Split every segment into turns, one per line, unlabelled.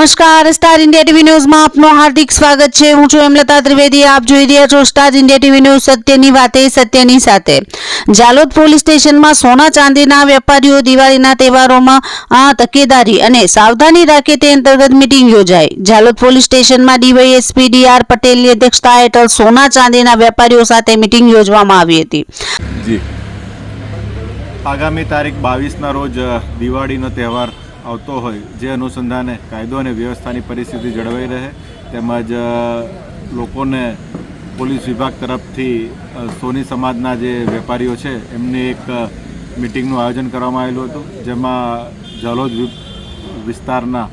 નમસ્કાર. Star India TV ન્યૂઝમાં આપનું હાર્દિક સ્વાગત છે. હું છું હેમલતા ત્રિવેદી. આપ જોઈ રહ્યા છો સ્ટાર ઇન્ડિયા ટીવી ન્યૂઝ સત્યની વાતે, સત્યની સાથે. જાલોદ પોલીસ સ્ટેશનમાં સોના ચાંદીના વેપારીઓ દિવાળીના તહેવારોમાં તકેદારી અને સાવધાની રાખે તે અંતર્ગત મીટિંગ યોજાઈ. જાલોદ પોલીસ સ્ટેશનમાં ડીવાયએસપી ડીઆર પટેલની અધ્યક્ષતા હેઠળ સોના ચાંદીના વેપારીઓ સાથે મીટિંગ યોજવામાં આવી હતી.
આગામી તારીખ બાવીસના રોજ દિવાળીનો તહેવાર આવતો હોય, જે અનુસંધાને કાયદો અને વ્યવસ્થાની પરિસ્થિતિ જળવાઈ રહે, તેમજ લોકોને પોલીસ વિભાગ તરફથી સોની સમાજના જે વેપારીઓ છે, એમની એક મિટિંગનું આયોજન કરવામાં આવેલું હતું, જેમાં જલોજ વિસ્તારના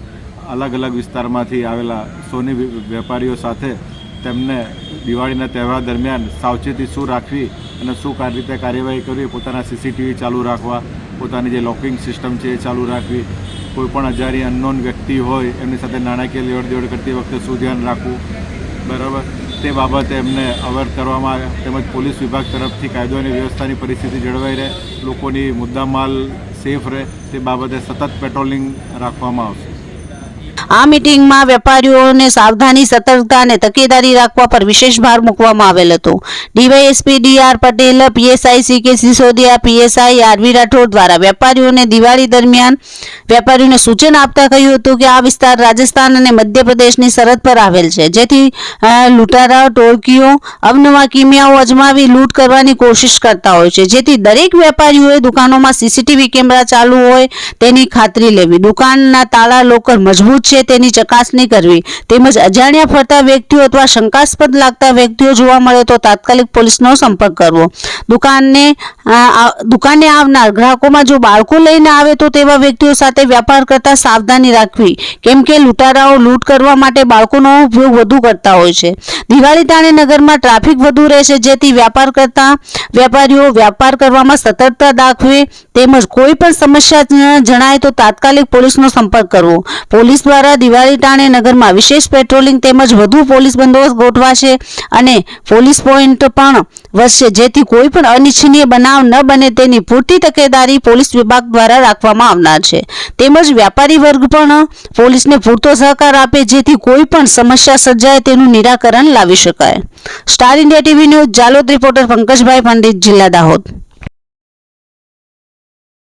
અલગ અલગ વિસ્તારમાંથી આવેલા સોની વેપારીઓ સાથે તેમને દિવાળીના તહેવાર દરમિયાન સાવચેતી શું રાખવી અને શું રીતે કાર્યવાહી કરવી, પોતાના સીસીટીવી ચાલુ રાખવા પોતાની જે લોકિંગ સિસ્ટમ છે એ ચાલુ રાખવી. કોઈપણ અજારી અનનોન વ્યક્તિ હોય, એમની સાથે નાણાકીય લેવડ દેવડ કરતી વખતે શું ધ્યાન રાખવું? બરાબર? તે બાબતે એમને અવેર કરવામાં આવ્યા. તેમજ પોલીસ વિભાગ તરફથી કાયદો અને વ્યવસ્થાની પરિસ્થિતિ જળવાઈ રહે. લોકોની મુદ્દામાલ સેફ રહે. તે બાબતે સતત પેટ્રોલિંગ રાખવામાં આવશે.
આ મીટિંગમાં વેપારીઓને સાવધાની, સતર્કતા અને તકેદારી રાખવા પર વિશેષ ભાર મૂકવામાં આવેલ હતો. DYSP DR Patel, PSI C K Sisodiya, PSI RV Rathod દ્વારા વેપારીઓને દિવાળી દરમિયાન વેપારીઓને સૂચન આપતા કહ્યું હતું કે આ વિસ્તાર રાજસ્થાન અને મધ્યપ્રદેશની સરહદ પર આવેલ છે. જેથી લૂંટારાઓ, ટોળકીઓ, અવનવા કિમિયાઓ અજમાવી લૂંટ કરવાની કોશિશ કરતા હોય છે. જેથી દરેક વેપારીઓએ દુકાનોમાં સીસીટીવી કેમેરા ચાલુ હોય તેની ખાતરી લેવી. દુકાનના તાળા લોકર મજબૂત છે તેની ચકાસણી કરવી. તેમજ અજાણ્યા ફરતા વ્યક્તિઓ અથવા શંકાસ્પદ લાગતા વ્યક્તિઓ જોવા મળે તો તાત્કાલિક પોલીસનો સંપર્ક કરવો. દુકાનને દુકાને આવનાર ગ્રાહકોમાં જો બાળકો લઈને આવે તો તેવા વ્યક્તિઓ સાથે વ્યાપાર કરતા સાવધાની રાખવી. કેમ કે લૂંટારાઓ લૂંટ કરવા માટે બાળકોનો ઉપયોગ વધુ કરતા હોય છે. દિવાળી તાણે નગરમાં ટ્રાફિક વધુ રહેશે, જેથી વ્યાપાર કરતા વેપારીઓ વ્યાપાર કરવામાં સતર્કતા દાખવે. તેમજ કોઈ પણ સમસ્યા જણાય તો તાત્કાલિક પોલીસનો સંપર્ક કરવો. પોલીસ દ્વારા દિવાળી ટાણે નગરમાં વિશેષ પેટ્રોલિંગ તેમજ વધુ પોલીસ બંદોબસ્ત ગોઠવાશે અને પોલીસ પોઈન્ટ પણ વધશે, જેથી કોઈ પણ અનિચ્છનીય બનાવ ન બને તેની પૂરતી તકેદારી પોલીસ વિભાગ દ્વારા રાખવામાં આવનાર છે. તેમજ વ્યાપારી વર્ગ પણ પોલીસને પૂરતો સહકાર આપે, જેથી કોઈ પણ સમસ્યા સર્જાય તેનું નિરાકરણ લાવી શકાય. Star India TV news, Jhalod, reporter Pankajbhai Pandit, જિલ્લા દાહોદ.